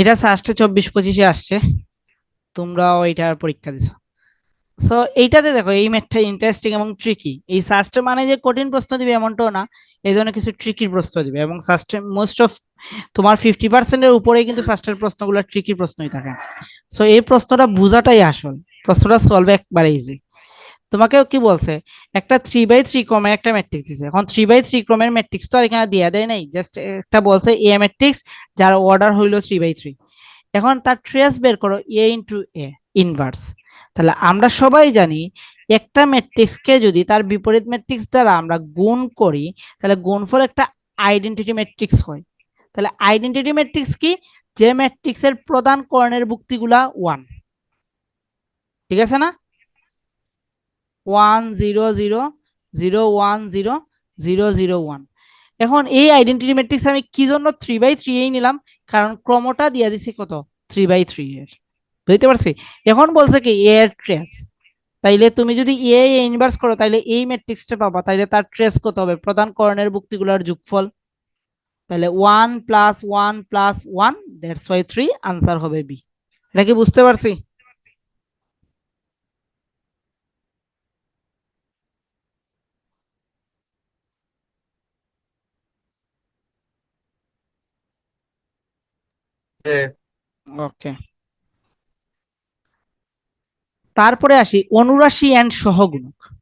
এটা সাস্টে চব্বিশ পঁচিশে আসছে। তোমরাও এটার পরীক্ষা দিছো। সো এইটাতে দেখো, এই ম্যাথটা ইন্টারেস্টিং এবং ট্রিকি এই সাস্টে মানে যে কঠিন প্রশ্ন দিবে এমনটাও না, এই ধরনের কিছু ট্রিকি প্রশ্ন দিবে। এবং সাস্টে মোস্ট অফ তোমার ফিফটি পার্সেন্টের উপরেই কিন্তু সাস্টের প্রশ্নগুলো ট্রিকি প্রশ্নই থাকে। সো এই প্রশ্নটা বোঝাটাই আসল। প্রশ্নটা সলভ একবারে ইজি তোমাকে কি বলছে? একটা থ্রি বাই থ্রি ক্রমের একটা ম্যাট্রিক্স দিছে। এখন থ্রি বাই থ্রি ক্রমের ম্যাট্রিক্স তো আর এখানে দেয়া দেয় নাই। জাস্ট একটা বলছে এ ম্যাট্রিক্স যার অর্ডার হইল থ্রি বাই থ্রি এখন তার ট্রেস বের করো এ ইন্টু এ ইনভার্স তাহলে আমরা সবাই জানি একটা ম্যাট্রিক্সকে যদি তার বিপরীত ম্যাট্রিক্স দ্বারা আমরা গুণ করি, তাহলে গুণফল একটা আইডেন্টিটি ম্যাট্রিক্স হয়। তাহলে আইডেন্টিটি ম্যাট্রিক্স কি? যে ম্যাট্রিক্সের প্রধান কর্ণের ভুক্তিগুলা ওয়ান ঠিক আছে না? One zero zero zero one zero zero zero one এখন এই আইডেন্টিটি ম্যাট্রিক্স আমি কি জন্য থ্রি বাই থ্রি এই নিলাম? কারণ ক্রমটা দিয়ে দিছি কত? থ্রি বাই থ্রি এর। বুঝতে পারছি? এখন বলছে কি এর ট্রেস তাইলে তুমি যদি এ ইনভার্স করো, তাইলে এই ম্যাট্রিক্সটা পাবা। তাইলে তার ট্রেস কত হবে? প্রধান কর্ণের ভুক্তিগুলোর যোগফল। তাহলে one plus one plus one that's why three answer হবে বি এটা কি বুঝতে পারছি? ওকে তারপরে আসি অনুরাশি এন্ড সহগুণক।